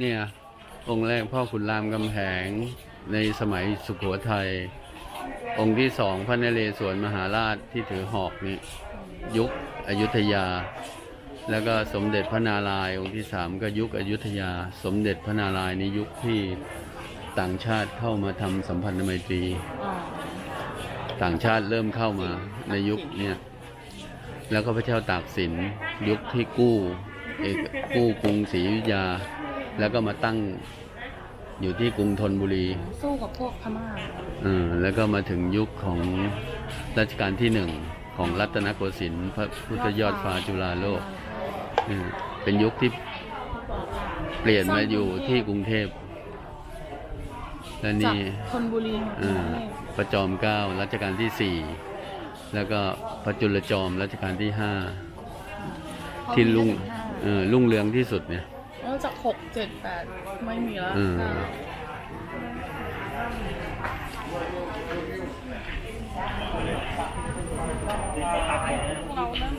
เนี่ยองค์แรกพ่อขุนรามกำแหงในสมัยสุโขทัยองค์ที่สองพระนเรศวรมหาราชที่ถือหอกนี่ยุคอยุธยา แล้วก็สมเด็จพระนารายณ์องค์ที่สามก็ยุคอยุธยา สมเด็จพระนารายณ์ในยุคที่ต่างชาติเข้ามาทำสัมพันธไมตรี ต่างชาติเริ่มเข้ามาในยุคเนี่ยแล้วก็พระเจ้าตากสินยุคที่กู้เอกกู้กรุงศรีอยุธยา แล้วก็มาตั้งอยู่ที่กรุงธนบุรี สู้กับพวกพม่าเออแล้วก็มาถึงยุคของรัชกาลที่หนึ่งของรัตนโกสินทร์พระพุทธยอดฟ้าจุฬาโลกเออเป็นยุคที่เปลี่ยนมาอยู่ที่กรุงเทพและจากนี่ธนบุรีเออพระจอมเกล้ารัชกาลที่สี่แล้วก็พระจุลจอมรัชกาลที่ห้า ที่รุ่งเออรุ่งเรืองที่สุดเนี่ย แล้วจากหกเจ็ดแปดไม่มีแล้วเออเรานั่ง